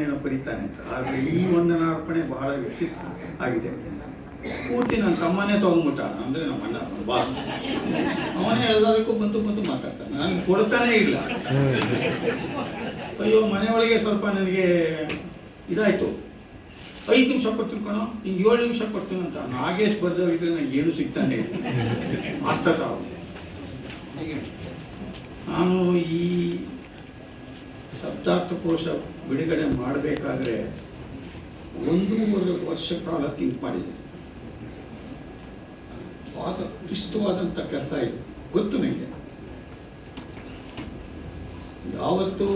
ವಂದನೆಯನ್ನು ಬರೀತಾನೆ ಅಂತ. ಆದರೆ ಈ ವಂದನಾರ್ಪಣೆ ಬಹಳ ವಿಚಿತ್ರ ಆಗಿದೆ. ಪೂರ್ತಿ ನನ್ನ ತಮ್ಮನೇ ತಗೊಂಡ್ಬಿಟ್ಟ ಅಂದರೆ ನಮ್ಮ ಅಣ್ಣ ಬಾಸ್ ಅವನೇ ಎಲ್ಲದಕ್ಕೂ ಬಂತು ಬಂತು ಮಾತಾಡ್ತಾನೆ. ನಾನು ಕೊಡ್ತಾನೇ ಇಲ್ಲ. ಅಯ್ಯೋ, ಮನೆಯೊಳಗೆ ಸ್ವಲ್ಪ ನನಗೆ ಇದಾಯಿತು. ಐದು ನಿಮಿಷ ಕೊಡ್ತೀನಿ ಕಣೋ ಹಿಂಗೆ ಏಳು ನಿಮಿಷ ಕೊಡ್ತೀನಿ ಅಂತ. ನಾಗೇಶ್ ಬರ್ದೋಗಿದ್ರೆ ನನಗೆ ಏನು ಸಿಗ್ತಾನೆ ಆಸ್ತತ ನಾನು ಈ ಸಪ್ತಾರ್ಥಕೋಶ ಬಿಡುಗಡೆ ಮಾಡಬೇಕಾದ್ರೆ ಒಂದೂವರೆ ವರ್ಷ ಕಾಲ ತಿಂಕ್ ಮಾಡಿದೆ. ಆಗ ಕ್ಲಿಷ್ಟವಾದಂಥ ಕೆಲಸ ಇದೆ. ಗೊತ್ತು ನನಗೆ ಯಾವತ್ತು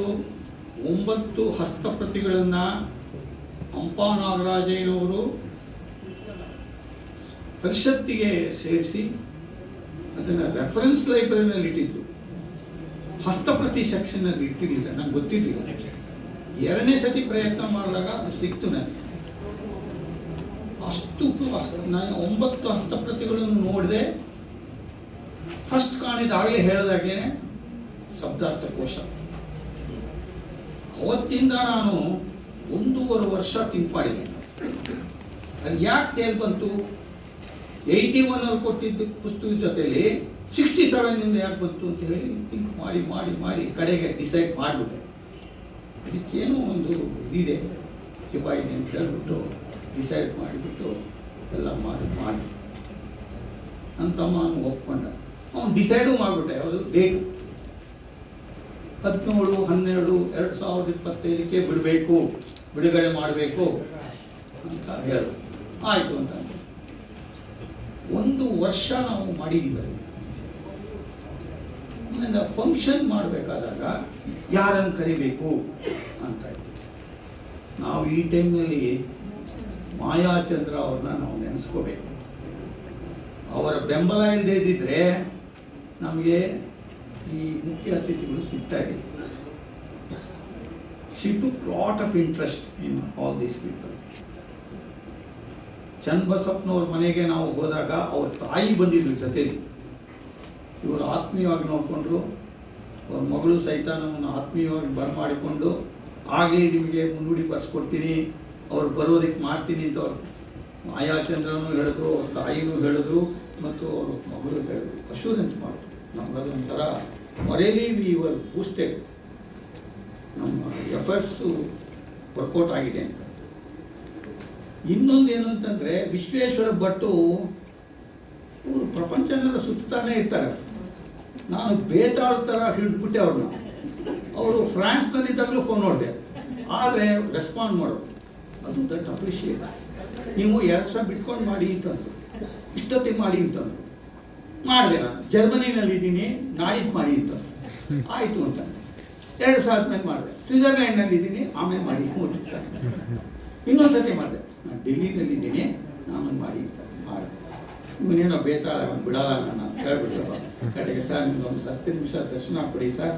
ಒಂಬತ್ತು ಹಸ್ತಪ್ರತಿಗಳನ್ನು ಹಂಪ ನಾಗರಾಜಯ್ಯನವರು ಪರಿಷತ್ತಿಗೆ ಸೇರಿಸಿ ಅದನ್ನು ರೆಫರೆನ್ಸ್ ಲೈಬ್ರರಿನಲ್ಲಿ ಇಟ್ಟಿದ್ರು. ಹಸ್ತಪ್ರತಿ ಸೆಕ್ಷನಲ್ಲಿ ಇಟ್ಟಿರಲಿಲ್ಲ, ನಂಗೆ ಗೊತ್ತಿರಲಿಲ್ಲ. ಎರಡನೇ ಸತಿ ಪ್ರಯತ್ನ ಮಾಡಿದಾಗ ಅದು ಸಿಕ್ತು ನನಗೆ ಅಷ್ಟು ನಾನು ಒಂಬತ್ತು ಹಸ್ತಪ್ರತಿಗಳನ್ನು ನೋಡಿದೆ ಫಸ್ಟ್ ಕಾಣಿದಾಗಲೇ ಹೇಳಿದಾಗೇನೆ ಶಬ್ದಾರ್ಥ ಕೋಶ. ಅವತ್ತಿಂದ ನಾನು ಒಂದೂವರೆ ವರ್ಷ ತಿಂಪಾಡಿದೆ ಅದು ಯಾಕೆ ತೇಲ್ ಬಂತು? ಏಯ್ಟಿ ಒನ್ ಅಲ್ಲಿ ಕೊಟ್ಟಿದ್ದ ಪುಸ್ತಕದ ಜೊತೆಲಿ ಸಿಕ್ಸ್ಟಿ ಸೆವೆನ್ನಿಂದ ಯಾಕೆ ಬಂತು ಅಂತ ಹೇಳಿ ಥಿಂಕ್ ಮಾಡಿ ಮಾಡಿ ಮಾಡಿ ಕಡೆಗೆ ಡಿಸೈಡ್ ಮಾಡಿಬಿಟ್ಟೆ. ಅದಕ್ಕೇನೋ ಒಂದು ಇದಿದೆ. ಶಿಪಾಯಿ ಅಂತ ಹೇಳ್ಬಿಟ್ಟು ಡಿಸೈಡ್ ಮಾಡಿಬಿಟ್ಟು ಎಲ್ಲ ಮಾಡಿ ಮಾಡಿ. ನನ್ನ ತಮ್ಮ ಅವನು ಒಪ್ಕೊಂಡ. ಅವ್ನು ಡಿಸೈಡು ಮಾಡಿಬಿಟ್ಟೆ ಯಾವುದು ಡೇಟು ಹದಿನೇಳು, ಹನ್ನೆರಡು, ಎರಡು ಸಾವಿರದ ಇಪ್ಪತ್ತೈದಕ್ಕೆ ಬಿಡಬೇಕು, ಬಿಡುಗಡೆ ಮಾಡಬೇಕು ಅಂತ ಹೇಳು ಆಯಿತು ಅಂತ. ಒಂದು ವರ್ಷ ನಾವು ಮಾಡಿದ್ದೀವಿ. ಅಲ್ಲಿ. ಫಂಕ್ಷನ್ ಮಾಡಬೇಕಾದಾಗ ಯಾರನ್ನು ಕರಿಬೇಕು ಅಂತ ಇತ್ತು. ನಾವು ಈ ಟೈಮ್ನಲ್ಲಿ ಮಾಯಾಚಂದ್ರ ಅವ್ರನ್ನ ನಾವು ನೆನೆಸ್ಕೋಬೇಕು. ಅವರ ಬೆಂಬಲ ಇಲ್ಲದೇ ಇದ್ದಿದ್ರೆ ನಮಗೆ ಈ ಮುಖ್ಯ ಅತಿಥಿಗಳು ಸಿಗ್ತಾ ಇರಲಿಲ್ಲ she took lot of interest in all these people ಚನ್ನಬಸಪ್ಪನವ್ರ ಮನೆಗೆ ನಾವು ಹೋದಾಗ ಅವ್ರ ತಾಯಿ ಬಂದಿದ್ರು ಜೊತೆಲಿ. ಇವರು ಆತ್ಮೀಯವಾಗಿ ನೋಡಿಕೊಂಡ್ರು ಅವ್ರ ಮಗಳು ಸಹಿತ ನಮ್ಮನ್ನು ಆತ್ಮೀಯವಾಗಿ ಬರಮಾಡಿಕೊಂಡು ಆಗಲೇ ನಿಮಗೆ ಮುನ್ನುಡಿ ಬರ್ಸ್ಕೊಡ್ತೀನಿ, ಅವ್ರು ಬರೋದಕ್ಕೆ ಮಾಡ್ತೀನಿ ಅಂತ ಅವರು ಮಾಯಾಚಂದ್ರನೂ ಹೇಳಿದ್ರು, ಅವ್ರ ತಾಯಿನೂ ಹೇಳಿದ್ರು, ಮತ್ತು ಅವ್ರ ಮಗಳು ಹೇಳಿದ್ರು. ಅಶೂರೆನ್ಸ್ ಮಾಡಿದ್ರು ನಮಗದೊಂಥರ ಮರೇಲಿ ಇವರ್ ಬೂಸ್ಟೆಡ್ ನಮ್ಮ ಎಫರ್ಟ್ಸು ವರ್ಕೌಟ್ ಆಗಿದೆ ಅಂತ. ಇನ್ನೊಂದು ಏನು ಅಂತಂದರೆ ವಿಶ್ವೇಶ್ವರ ಭಟ್ಟು ಇವರು ಪ್ರಪಂಚನೆಲ್ಲ ಸುತ್ತಾನೆ ಇರ್ತಾರೆ. ನಾನು ಬೇತಾಳ ಥರ ಹಿಡಿದ್ಬಿಟ್ಟೆ ಅವ್ರನ್ನ. ಅವರು ಫ್ರಾನ್ಸ್ನಲ್ಲಿದ್ದಾಗಲೂ ಫೋನ್ ನೋಡಿದೆ. ಆದರೆ ರೆಸ್ಪಾಂಡ್ ಮಾಡು. ಅದು ದಟ್ ಅಪ್ರಿಷಿಯೇಟ್ ನೀವು ಎರಡು ಸಾವಿರ ಬಿಟ್ಕೊಂಡು ಮಾಡಿ ಅಂತಂದ್ರು. ಇಷ್ಟೊತ್ತಿಗೆ ಮಾಡಿ ಅಂತಂದ್ರು. ಮಾಡಿದೆ ನಾನು. ಜರ್ಮನಿನಲ್ಲಿದ್ದೀನಿ ನಾಳಿದ್ದು ಮಾಡಿ ಅಂತ ಆಯಿತು ಅಂತ. ಎರಡು ಸಾವಿರ ಆದ್ಮೇಲೆ ಮಾಡಿದೆ. ಸ್ವಿಟ್ಜರ್ಲ್ಯಾಂಡ್ನಲ್ಲಿ ಇದ್ದೀನಿ ಆಮೇಲೆ ಮಾಡಿ. ಇನ್ನೊಂದು ಸತಿ ಮಾಡಿದೆ. ನಾನು ಡೆಲ್ಲಿನಲ್ಲಿದ್ದೀನಿ, ಆಮೇಲೆ ಮಾಡಿ ಅಂತ. ಮಾಡಿದೆ. ಇವನೇನೋ ಬೇತಾಳ ಬಿಡಲ್ಲ ನಾನು ಕೇಳ್ಬಿಟ್ಟಪ್ಪ ಕಡೆಗೆ ಸರ್, ನಿಮ್ಗೆ ಒಂದು ಹತ್ತು ನಿಮಿಷ ದರ್ಶನ ಕೊಡಿ ಸರ್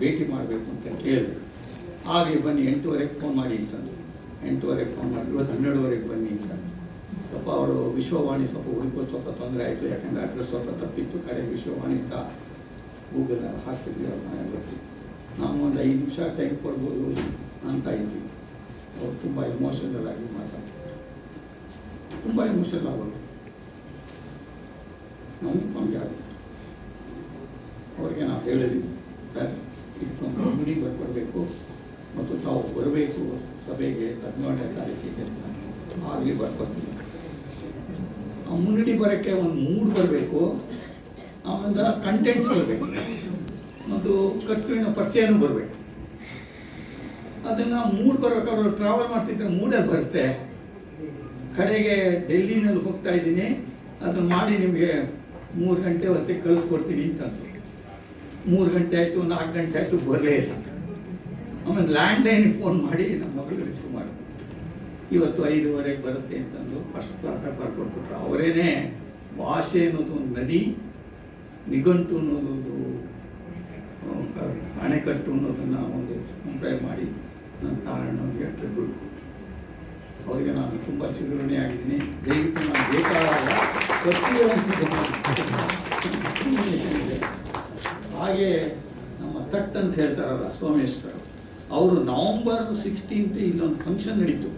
ಭೇಟಿ ಮಾಡಬೇಕು ಅಂತ ಹೇಳಿದ್ರು. ಆಗಲಿ ಬನ್ನಿ, ಎಂಟೂವರೆಗೆ ಫೋನ್ ಮಾಡಿ ಅಂತಂದು ಎಂಟೂವರೆಗೆ ಫೋನ್ ಮಾಡಿ, ಇವತ್ತು ಹನ್ನೆರಡುವರೆಗೆ ಬನ್ನಿ ಅಂತ ಸ್ವಲ್ಪ ಅವರು ವಿಶ್ವವಾಣಿ ಸ್ವಲ್ಪ ಹುಡುಕೋದು ಸ್ವಲ್ಪ ತೊಂದರೆ ಆಯಿತು, ಯಾಕಂದರೆ ಅಡ್ರೆಸ್ ಸ್ವಲ್ಪ ತಪ್ಪಿತ್ತು ಕಡೆ ವಿಶ್ವವಾಣಿ ಅಂತ ಗೂಗಲ್ ಹಾಕಿದ್ವಿ, ಅವ್ರ ಮನೆ ಬರ್ತೀವಿ ನಾವು ಒಂದು ಐದು ನಿಮಿಷ ಟೈಮ್ ಕೊಡ್ಬೋದು ಅಂತ ಇದ್ವಿ. ಅವ್ರು ತುಂಬ ಎಮೋಷನಲ್ ಆಗಿ ಮಾತಾಡ್ತಾರೆ ತುಂಬ ಎಮೋಷನಲ್ ಆಗೋದು ನಮ್ಗೆ ನಮ್ಗೆ ಅವ್ರಿಗೆ ನಾವು ಹೇಳಿದ್ವಿ ಸರ್ ಮುಡಿ ಬರ್ಕೊಡ್ಬೇಕು ಮತ್ತು ತಾವು ಬರಬೇಕು ಸಭೆಗೆ ಹದಿನೇಳನೇ ತಾರೀಕಿಗೆ ಅಂತ ಆಗಲಿ ಬರ್ಕೊಡ್ತೀವಿ ಆ ಮುನ್ನಡಿ ಬರೋಕ್ಕೆ ಒಂದು ಮೂಡ್ ಬರಬೇಕು. ಆಮೇಲೆ ಕಂಟೆಂಟ್ಸ್ ಬರಬೇಕು. ಮತ್ತು ಕರ್ತೃನ ಪರಿಚಯನೂ ಬರಬೇಕು. ಅದನ್ನು ಮೂಡ್ ಬರ್ಬೇಕಾದ್ರೆ ಟ್ರಾವೆಲ್ ಮಾಡ್ತಿದ್ರೆ ಮೂಡಲ್ಲಿ ಬರುತ್ತೆ. ಕಡೆಗೆ ಡೆಲ್ಲಿನಲ್ಲಿ ಹೋಗ್ತಾ ಇದ್ದೀನಿ. ಅದನ್ನು ಮಾಡಿ ನಿಮಗೆ ಮೂರು ಗಂಟೆ ಹೊತ್ತಿಗೆ ಕಳಿಸ್ಕೊಡ್ತೀನಿ ಅಂತಂದರು. ಮೂರು ಗಂಟೆ ಆಯಿತು, ನಾಲ್ಕು ಗಂಟೆ ಆಯಿತು, ಬರಲೇ ಇಲ್ಲ. ಆಮೇಲೆ ಲ್ಯಾಂಡ್ಲೈನಿಗೆ ಫೋನ್ ಮಾಡಿ ನಮ್ಮ ಮಗಳು ರಿಸೀವ್ ಮಾಡಿದ್ರು ಇವತ್ತು ಐದುವರೆಗೆ ಬರುತ್ತೆ ಅಂತಂದು ಫಸ್ಟ್ ಕ್ಲಾಸ್ ಬರ್ಕೊಟ್ಬಿಟ್ರು. ಅವರೇನೆ ಭಾಷೆ ಅನ್ನೋದು ಒಂದು ನದಿ, ನಿಘಂಟು ಅನ್ನೋದು ಅಣೆಕಟ್ಟು ಅನ್ನೋದನ್ನು ಒಂದು ಸಂಪ್ರದಾಯ ಮಾಡಿ ನನ್ನ ತಾರಣ್ಣವ್ರಿಗೆ ದುಡ್ಡು ಕೊಟ್ಟರು ಅವರಿಗೆ ನಾನು ತುಂಬ ಚಿಗುರಣೆ ಆಗಿದ್ದೀನಿ ದಯವಿಟ್ಟು ನಾನು ಹಾಗೆ ನಮ್ಮ ತಟ್ ಅಂತ ಹೇಳ್ತಾರಲ್ಲ ಸೋಮೇಶ್ವರ ಅವರು. ನವಂಬರ್ ಸಿಕ್ಸ್ಟೀನ್ತ್ ಇಲ್ಲೊಂದು ಫಂಕ್ಷನ್ ನಡೀತು.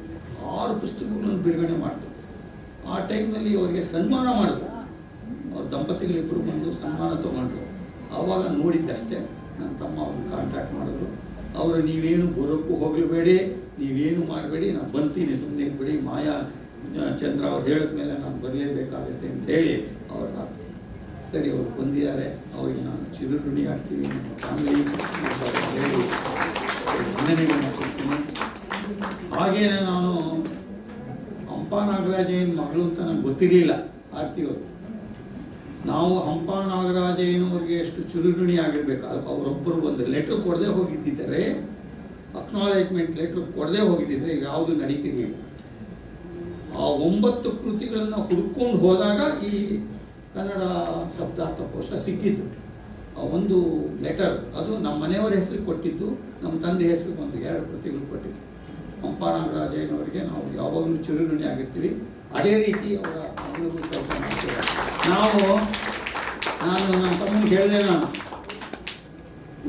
ಆರು ಪುಸ್ತಕಗಳನ್ನು ಬಿಡುಗಡೆ ಮಾಡ್ತು. ಆ ಟೈಮ್ನಲ್ಲಿ ಅವರಿಗೆ ಸನ್ಮಾನ ಮಾಡಿದ್ರು. ಅವ್ರ ದಂಪತಿಗಳಿಬ್ಬರು ಬಂದು ಸನ್ಮಾನ ತೊಗೊಂಡ್ರು. ಆವಾಗ ನೋಡಿದ್ದಷ್ಟೇ ನನ್ನ ತಮ್ಮ ಅವ್ರನ್ನ ಕಾಂಟ್ಯಾಕ್ಟ್ ಮಾಡಿದ್ರು. ಅವರು, ನೀವೇನು ಬರೋಕ್ಕೂ ಹೋಗಲಬೇಡಿ ನೀವೇನು ಮಾಡಬೇಡಿ. ನಾನು ಬಂತೀನಿ. ಸುಮ್ಮನೆ ಬಿಡಿ ಮಾಯಾ ಚಂದ್ರ ಅವ್ರು ಹೇಳಿದ ಮೇಲೆ ನಾನು ಬರಲೇಬೇಕಾಗುತ್ತೆ ಅಂತ ಹೇಳಿ ಅವ್ರು ಸರಿ, ಅವ್ರು ಬಂದಿದ್ದಾರೆ. ಅವ್ರಿಗೆ ನಾನು ಚಿರುರುಣಿ ಆಗ್ತೀವಿ ನಮ್ಮ ಫ್ಯಾಮಿಲಿ ವಂದನೆಗಳನ್ನ ಕೊಡ್ತೀನಿ. ಹಾಗೇನೆ ನಾನು ಹಂಪ ನಾಗರಾಜಯ್ಯನ ಮಗಳು ಅಂತ ನನಗೆ ಗೊತ್ತಿರಲಿಲ್ಲ ಆರ್ತಿಯವರು ನಾವು ಹಂಪ ನಾಗರಾಜಯ್ಯನವ್ರಿಗೆ ಎಷ್ಟು ಚುರುರುಣಿ ಆಗಿರ್ಬೇಕು. ಅವರೊಬ್ಬರು ಒಂದು ಲೆಟ್ರ್ ಕೊಡದೆ ಹೋಗಿದ್ದಿದ್ದಾರೆ ಅಕ್ನಾಲೇಜ್ಮೆಂಟ್ ಲೆಟ್ರ್ ಕೊಡದೆ ಹೋಗಿದ್ದಿದ್ರೆ ಯಾವುದು ನಡೀತಿರ್ಲಿಲ್ಲ. ಆ ಒಂಬತ್ತು ಕೃತಿಗಳನ್ನು ಹುಡ್ಕೊಂಡು ಹೋದಾಗ ಈ ಕನ್ನಡ ಶಬ್ದಾರ್ಥಕೋಶ ಸಿಕ್ಕಿತ್ತು ಆ ಒಂದು ಲೆಟರ್ ಅದು ನಮ್ಮ ಮನೆಯವರ ಹೆಸರು ಕೊಟ್ಟಿದ್ದು, ನಮ್ಮ ತಂದೆ ಹೆಸರು ಒಂದು ಎರಡು ಕೃತಿಗಳು ಕೊಟ್ಟಿದ್ದು. ಪಂಪ ನಾಗರಾಜಯ್ಯನವರಿಗೆ ನಾವು ಯಾವಾಗಲೂ ಚಿರುಣಿ ಆಗಿರ್ತೀವಿ. ಅದೇ ರೀತಿ ಅವರ ಕೆಲಸ ಮಾಡ್ತೀವಿ ನಾವು, ನಾನು, ನನ್ನ ತಮ್ಮನಿಗೆ ಹೇಳಿದೆ ನಾನು.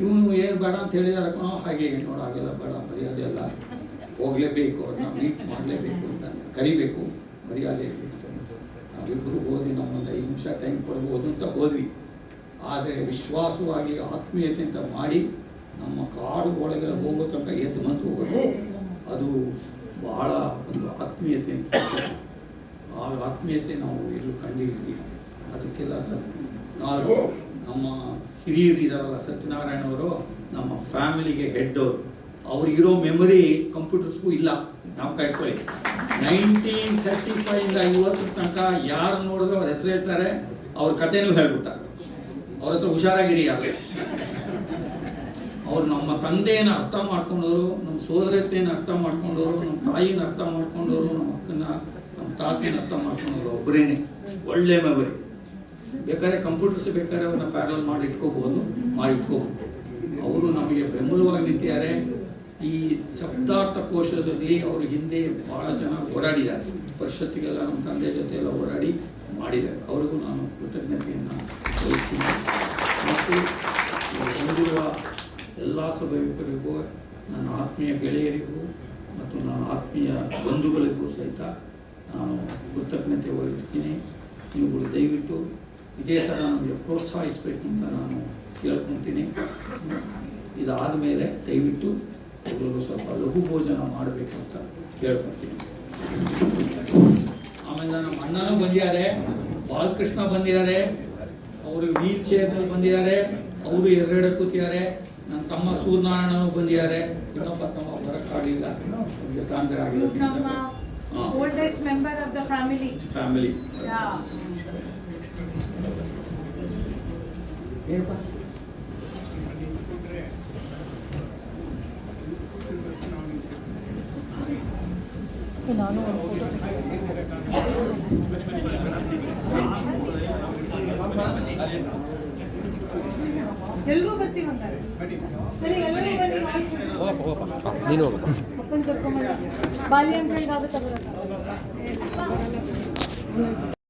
ಇವನು ಏನು ಬೇಡ ಅಂತ ಹೇಳಿದಾರೆ ನಾವು ಹಾಗೆ ಹಾಗೆಲ್ಲ ಬೇಡ, ಮರ್ಯಾದೆ ಎಲ್ಲ ಹೋಗಲೇಬೇಕು, ಅವ್ರನ್ನ ಮೀಟ್ ಮಾಡಲೇಬೇಕು ಅಂತ. ಕರಿಬೇಕು ಮರ್ಯಾದೆ ಇರಬೇಕು. ನಾವಿಬ್ಬರು ಹೋದಿ ನಮ್ಮೊಂದು ಐದು ನಿಮಿಷ ಟೈಮ್ ಕೊಡ್ಬೋದು ಅಂತ ಹೋದ್ವಿ. ಆದರೆ ವಿಶ್ವಾಸವಾಗಿ ಆತ್ಮೀಯತೆ ಅಂತ ಮಾಡಿ ನಮ್ಮ ಕಾಡು ಒಳಗೆ ಹೋಗೋ ತನಕ ಎದ್ದು ಬಂತು ಹೋಗೋದು ಅದು ಬಹಳ ಒಂದು ಆತ್ಮೀಯತೆ ಆ ಆತ್ಮೀಯತೆ ನಾವು ಎಲ್ಲೂ ಕಂಡಿದ್ದೀವಿ ಅದಕ್ಕೆಲ್ಲ ನಾವು ನಮ್ಮ ಹಿರಿಯರು ಇದಾರಲ್ಲ ಸತ್ಯನಾರಾಯಣ ಅವರು, ನಮ್ಮ ಫ್ಯಾಮಿಲಿಗೆ ಹೆಡ್ ಅವರು. ಅವ್ರಿಗಿರೋ ಮೆಮೊರಿ ಕಂಪ್ಯೂಟರ್ಸ್ಗೂ ಇಲ್ಲ. ನಾವು ಕಟ್ಕೊಳ್ಳಿ ನೈನ್ಟೀನ್ ತರ್ಟಿ ಫೈವಿಂದ ಐವತ್ತು ತನಕ ಯಾರು ನೋಡಿದ್ರು ಅವ್ರ ಹೆಸರು ಹೇಳ್ತಾರೆ, ಅವ್ರ ಕಥೆನೂ ಹೇಳ್ಬಿಡ್ತಾರೆ. ಅವ್ರ ಹತ್ರ ಹುಷಾರಾಗಿರಿ ಯಾರು ಅವ್ರು ನಮ್ಮ ತಂದೆಯನ್ನು ಅರ್ಥ ಮಾಡ್ಕೊಂಡವರು ನಮ್ಮ ಸೋದರತೆಯನ್ನು ಅರ್ಥ ಮಾಡ್ಕೊಂಡವರು ನಮ್ಮ ತಾಯಿನ ಅರ್ಥ ಮಾಡ್ಕೊಂಡವರು ನಮ್ಮ ಅಕ್ಕನ ನಮ್ಮ ತಾತನ ಅರ್ಥ ಮಾಡ್ಕೊಂಡವರು ಒಬ್ಬರೇನೆ ಒಳ್ಳೆ ಮೆಮೊರಿ ಬೇಕಾದ್ರೆ ಕಂಪ್ಯೂಟರ್ಸ್ ಬೇಕಾದ್ರೆ ಅವ್ರನ್ನ ಪ್ಯಾರಲ್ ಮಾಡಿ ಇಟ್ಕೋಬಹುದು ಮಾಡಿ ಇಟ್ಕೋಬಹುದು ಅವರು ನಮಗೆ ಬೆಂಬಲವಾಗಿ ನಿಂತಿದ್ದಾರೆ ಈ ಶಬ್ದಾರ್ಥ ಕೋಶದಲ್ಲಿ ಅವರು ಹಿಂದೆ ಬಹಳ ಜನ ಹೋರಾಡಿದ್ದಾರೆ. ಪರಿಷತ್ತಿಗೆಲ್ಲ ನಮ್ಮ ತಂದೆ ಜೊತೆ ಎಲ್ಲ ಹೋರಾಡಿ ಮಾಡಿದ್ದಾರೆ. ಅವರಿಗೂ ನಾನು ಕೃತಜ್ಞತೆಯನ್ನು ತೋರಿಸ್ತೀನಿ ಮತ್ತು ಬಂದಿರುವ ಎಲ್ಲ ಸಭೆಗಳಿಗೂ ನನ್ನ ಆತ್ಮೀಯ ಗೆಳೆಯರಿಗೂ ಮತ್ತು ನನ್ನ ಆತ್ಮೀಯ ಬಂಧುಗಳಿಗೂ ಸಹಿತ ನಾನು ಕೃತಜ್ಞತೆ ವಹಿಸ್ತೀನಿ ನೀವುಗಳು ದಯವಿಟ್ಟು ಇದೇ ಥರ ನಮಗೆ ಪ್ರೋತ್ಸಾಹಿಸಬೇಕು ಅಂತ ನಾನು ಕೇಳ್ಕೊತೀನಿ ಇದಾದ ಮೇಲೆ ದಯವಿಟ್ಟು ಎಲ್ಲರೂ ಸ್ವಲ್ಪ ಲಘು ಭೋಜನ ಮಾಡಬೇಕು ಅಂತ ಕೇಳ್ಕೊತೀನಿ ಆಮೇಲೆ ನಮ್ಮ ಅಣ್ಣನೂ ಬಂದಿದ್ದಾರೆ ಬಾಲಕೃಷ್ಣ ಬಂದಿದ್ದಾರೆ ಅವರು ವೀಲ್ ಚೇರ್ನಲ್ಲಿ ಬಂದಿದ್ದಾರೆ ಅವರು ಎರಡೆರಡು ಕೂತಿದ್ದಾರೆ ನನ್ನ ತಮ್ಮ ಸೂರ್ಯನಾರಾಯಣನು ಬಂದಿದ್ದಾರೆ ಇನ್ನೊಬ್ಬ ತಮ್ಮ ಬರೋಕ್ಕಾಗಲಿಲ್ಲ ತೊಂದರೆ member of ಫ್ಯಾಮಿಲಿ Yeah. ನಾನು ಒಂದು ಫೋಟೋ ಎಲ್ರೂ ಬರ್ತೀವಿ ಅಂತಾರೆ. ನೀನು ಹೋಗಪ್ಪ. ಬಾಲ್ಯ ಅಂತ ಆಗುತ್ತಾ ಬರುತ್ತಾ